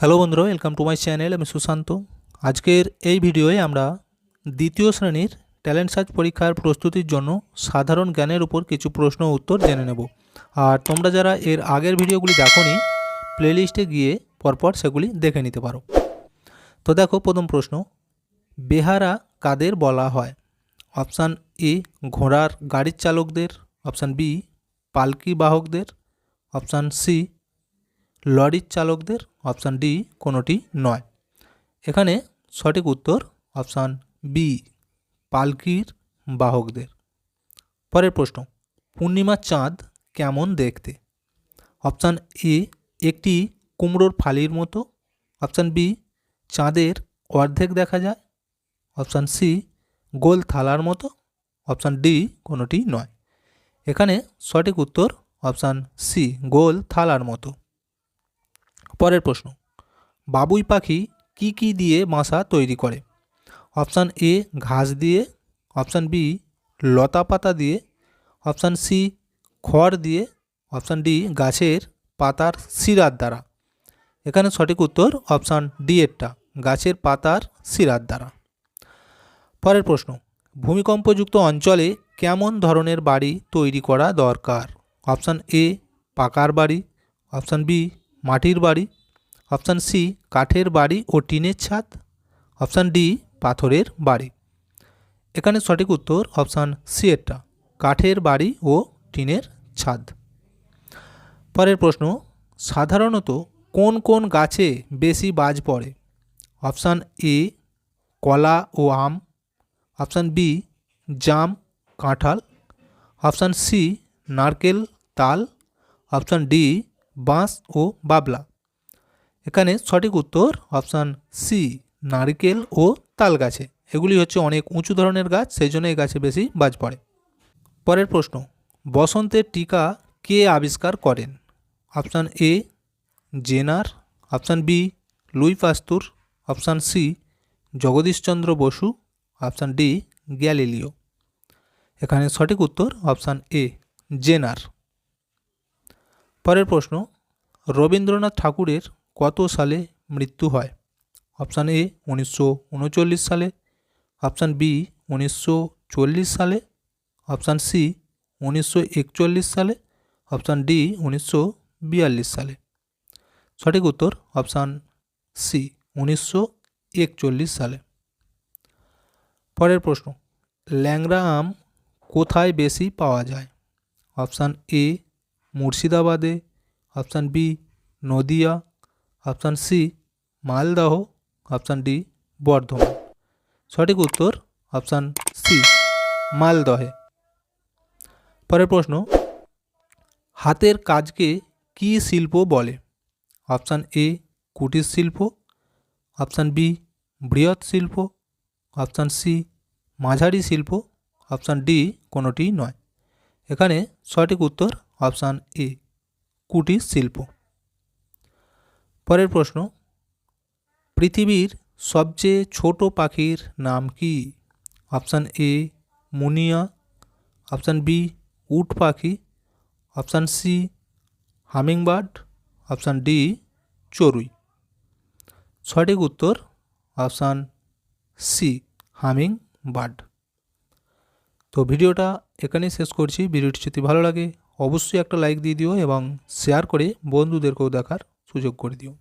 Hello বন্ধুরা welcome to my channel আমি সুশান্ত। আজকের এই ভিডিওয়ে আমরা দ্বিতীয় শ্রেণির ট্যালেন্ট সার্চ পরীক্ষার প্রস্তুতির জন্য সাধারণ জ্ঞানের উপর কিছু প্রশ্ন উত্তর জেনে নেব। আর তোমরা যারা এর আগের ভিডিওগুলি দেখোনি প্লেলিস্টে গিয়ে পরপর সেগুলি দেখে নিতে পারো। তো দেখো, প্রথম প্রশ্ন, বেহারা কাদের বলা হয়? অপশান এ ঘোড়ার গাড়ির চালকদের অপশান বি পালকি বাহকদের অপশান সি লরির চালকদের অপশান ডি কোনোটি নয়। এখানে সঠিক উত্তর অপশান বি, পালকির বাহকদের। পরের প্রশ্ন, পূর্ণিমার চাঁদ কেমন দেখতে? অপশান এ, একটি কুমড়োর ফালির মতো। অপশান বি, চাঁদের অর্ধেক দেখা যায়। অপশান সি, গোল থালার মতো। অপশান ডি কোনোটি নয়। এখানে সঠিক উত্তর অপশান সি, গোল থালার মতো। পরের প্রশ্ন। বাবুই পাখি কি কি দিয়ে বাসা তৈরি করে? অপশান এ, ঘাস দিয়ে। অপশান বি, লতা পাতা দিয়ে। অপশান সি, খড় দিয়ে। অপশান ডি, গাছের পাতার শিরার দ্বারা। এখানে সঠিক উত্তর অপশান ডি এরটা, গাছের পাতার শিরার দ্বারা। পরের প্রশ্ন, ভূমিকম্পযুক্ত অঞ্চলে কেমন ধরনের বাড়ি তৈরি করা দরকার? অপশান এ, পাকার বাড়ি। অপশান বি মাটির বাড়ি, অপশান সি, কাঠের বাড়ি ও টিনের ছাদ, অপশান ডি, পাথরের বাড়ি। এখানে সঠিক উত্তর অপশান সি এরটা কাঠের বাড়ি ও টিনের ছাদ। পরের প্রশ্ন, সাধারণত কোন কোন গাছে বেশি বাজ পড়ে? অপশান এ, কলা ও আম, অপশান বি, জাম, কাঁঠাল, অপশান সি, নারকেল, তাল, অপশান ডি বাঁশ ও বাবলা। এখানে সঠিক উত্তর অপশান সি, নারকেল ও তাল গাছে এগুলি হচ্ছে অনেক উঁচু ধরনের গাছ সেই জন্য এই গাছে বেশি বাজ পড়ে। পরের প্রশ্ন, বসন্তের টিকা কে আবিষ্কার করেন? Option A, Jenner. Option B, Louis Pasteur. Option C, Jagadish Chandra Basu. Option D, Galileo. এখানে সঠিক উত্তর অপশান এ, জেনার। পরের প্রশ্ন, রবীন্দ্রনাথ ঠাকুরের কত সালে মৃত্যু হয়? অপশান এ উনিশশো উনচল্লিশ সালে। অপশান বি উনিশশো চল্লিশ সালে। অপশান সি উনিশশো একচল্লিশ সালে। অপশান ডি উনিশশো বিয়াল্লিশ সালে। সঠিক উত্তর অপশান সি উনিশশো একচল্লিশ সালে। পরের প্রশ্ন ল্যাংরা আম কোথায় বেশি পাওয়া যায়? অপশান এ মুর্শিদাবাদে option B Nadia option C Maldah option D Bardhaman. সঠিক উত্তর অপশান সি মালদহে। পরের প্রশ্ন, হাতের কাজকে কি শিল্প বলে? অপশান এ কুটির শিল্প অপশান বি বৃহৎ শিল্প অপশান সি মাঝারি শিল্প অপশান ডি কোনোটি নয়। এখানে সঠিক উত্তর অপশান এ, কুটির শিল্প। পরের প্রশ্ন, পৃথিবীর সবচেয়ে ছোট পাখির নাম কি? অপশান এ, মুনিয়া। অপশান বি, উট পাখি। Option C, hummingbird. Option D, চড়ুই। সঠিক উত্তর, অপশান সি হামিং বার্ড তো ভিডিওটা এখানেই শেষ করছি। ভিডিওটি যদি ভালো লাগে অবশ্যই একটা লাইক দিয়ে দিও এবং শেয়ার করে বন্ধুদেরকেও দেখার সুযোগ করে দিও।